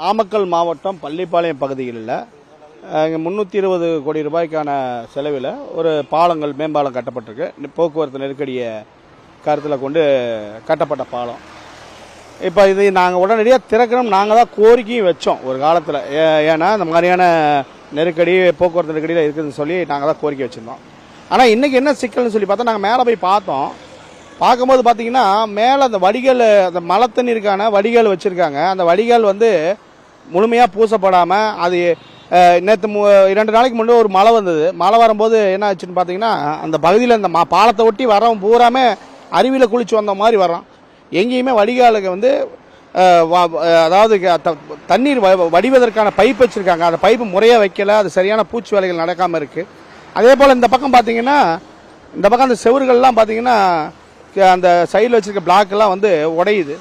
நாமக்கல் மாவட்டம் பள்ளிப்பாளையம் பகுதிகளில் இங்கே முந்நூற்றி இருபது கோடி ரூபாய்க்கான செலவில் ஒரு பாலங்கள் மேம்பாலம் கட்டப்பட்டிருக்கு. இந்த போக்குவரத்து நெருக்கடியை கருத்தில் கொண்டு கட்டப்பட்ட பாலம். இப்போ இது நாங்கள் உடனடியாக திறக்கணும். நாங்கள் தான் கோரிக்கையும் வச்சோம் ஒரு காலத்தில். ஏன்னா இந்த மாதிரியான நெருக்கடி போக்குவரத்து நெருக்கடியில் இருக்குதுன்னு சொல்லி நாங்கள் தான் கோரிக்கை வச்சுருந்தோம். ஆனால் இன்றைக்கி என்ன சிக்கல்னு சொல்லி பார்த்தா நாங்கள் மேலே போய் பார்த்தோம். பார்க்கும்போது பார்த்தீங்கன்னா மேலே அந்த வடிகால் அந்த மழை தண்ணீருக்கான வடிகால் வச்சுருக்காங்க. அந்த வடிகால் வந்து முழுமையாக பூசப்படாமல் அது நேற்று மு இரண்டு நாளைக்கு முன்னாடி ஒரு மழை வந்தது. மழை வரும்போது என்ன ஆச்சுன்னு பார்த்தீங்கன்னா அந்த பகுதியில் அந்த மா பாலத்தை ஒட்டி வரவன் பூராமே அருவியில் குளிச்சு வந்த மாதிரி வரோம் எங்கேயுமே வடிகாலுக்கு வந்து அதாவது த- தண்ணீர் வ- வடிவதற்கான பைப் வச்சுருக்காங்க. அந்த பைப்பு முறையாக வைக்கல. அது சரியான பூச்சி வேலைகள் நடக்காமல் இருக்குது அதே போல் இந்த பக்கம் பார்த்தீங்கன்னா இந்த பக்கம் அந்த செவர்கள்லாம் பார்த்தீங்கன்னா அந்த சைடில் வச்சிருக்க பிளாக்கெல்லாம் வந்து உடையுது.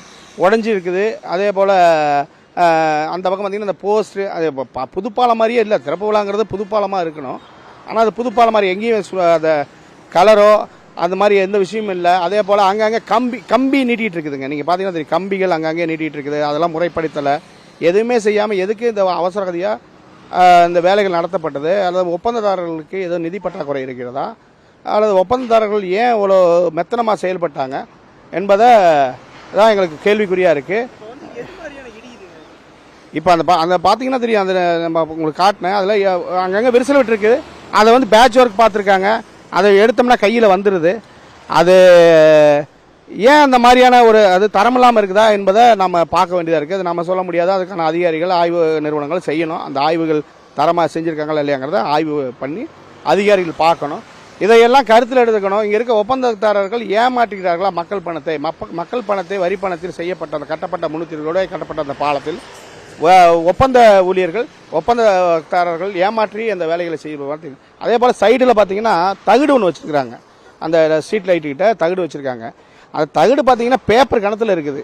உடஞ்சி இருக்குது அதே போல் அந்த பக்கம் பார்த்திங்கன்னா இந்த போஸ்ட்டு அது ப- ப- புதுப்பாலம் மாதிரியே இல்லை. திறப்பு விழாங்கிறது புதுப்பாலமாக இருக்கணும். ஆனால் அது புதுப்பாலம் மாதிரி எங்கேயும் அந்த கலரோ அந்த மாதிரி எந்த விஷயமும் இல்லை. அதே போல் அங்கங்கே கம்பி கம்பி நீட்டிகிட்டு இருக்குதுங்க. நீங்கள் பார்த்தீங்கன்னா தெரியும் கம்பிகள் அங்கங்கே நீட்டிகிட்டு இருக்குது. அதெல்லாம் முறைப்படுத்தலை. எதுவுமே செய்யாமல் எதுக்கு இந்த அவசரகதியாக இந்த வேலைகள் நடத்தப்பட்டது? அல்லது ஒப்பந்ததாரர்களுக்கு ஏதோ நிதி பற்றாக்குறை இருக்கிறதா? அல்லது ஒப்பந்ததாரர்கள் ஏன் இவ்வளோ மெத்தனமாக செயல்பட்டாங்க என்பதை தான் எங்களுக்கு கேள்விக்குறியாக இருக்குது இப்போ அந்த பா- அந்த பார்த்தீங்கன்னா தெரியும் அந்த நம்ம உங்களுக்கு காட்டினேன். அதில் அங்கங்கே விரிசல் விட்டுருக்கு அதை வந்து பேட்ச் ஒர்க் பார்த்துருக்காங்க அதை எடுத்தோம்னா கையில் வந்துடுது அது ஏன் அந்த மாதிரியான ஒரு அது தரமில்லாமல் இருக்குதா என்பதை நம்ம பார்க்க வேண்டியதாக இருக்குது அது நம்ம சொல்ல முடியாது. அதுக்கான அதிகாரிகள் ஆய்வு நிறுவனங்கள் செய்யணும். அந்த ஆய்வுகள் தரமாக செஞ்சுருக்காங்களா இல்லையாங்கிறத ஆய்வு பண்ணி அதிகாரிகள் பார்க்கணும். இதையெல்லாம் கருத்தில் எடுத்துக்கணும். இங்கே இருக்க ஒப்பந்ததாரர்கள் ஏமாற்றுகிறார்களா மக்கள் பணத்தை மக்கள் பணத்தை வரி பணத்தில் செய்யப்பட்ட அந்த கட்டப்பட்ட முன்னூற்றி கட்டப்பட்ட அந்த பாலத்தில் ஒப்பந்த ஊழியர்கள் ஒப்பந்ததாரர்கள் ஏமாற்றி அந்த வேலைகளை செய்ய அதே போல் சைடில் பார்த்தீங்கன்னா தகுடு ஒன்று வச்சுருக்குறாங்க. அந்த ஸ்ட்ரீட் லைட்டுக்கிட்ட தகுடு வச்சுருக்காங்க. அந்த தகுடு பார்த்தீங்கன்னா பேப்பர் கணத்தில் இருக்குது.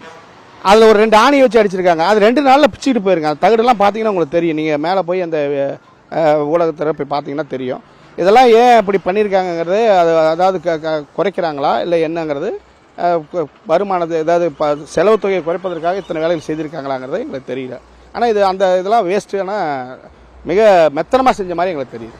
அதில் ஒரு ரெண்டு ஆணியை வச்சு அடிச்சிருக்காங்க. அது ரெண்டு நாளில் பிச்சுக்கிட்டு போயிருங்க. அந்த தகுடுலாம் பார்த்தீங்கன்னா உங்களுக்கு தெரியும். நீங்கள் மேலே போய் அந்த ஊடகத்தில் போய் பார்த்தீங்கன்னா தெரியும். இதெல்லாம் ஏன் இப்படி பண்ணியிருக்காங்கங்கிறது அது அதாவது க- க- குறைக்கிறாங்களா? இல்லை என்னங்கிறது அஹ், வருமானத்தை ஏதாவது செலவு தொகையை குறைப்பதற்காக இத்தனை வேலைகள் செய்திருக்காங்களாங்கிறது எங்களுக்கு தெரியல. ஆனால் இது அந்த இதெல்லாம் வேஸ்ட்டு ஆனால் மிக மெத்தனமாக செஞ்ச மாதிரி எங்களுக்கு தெரியுது.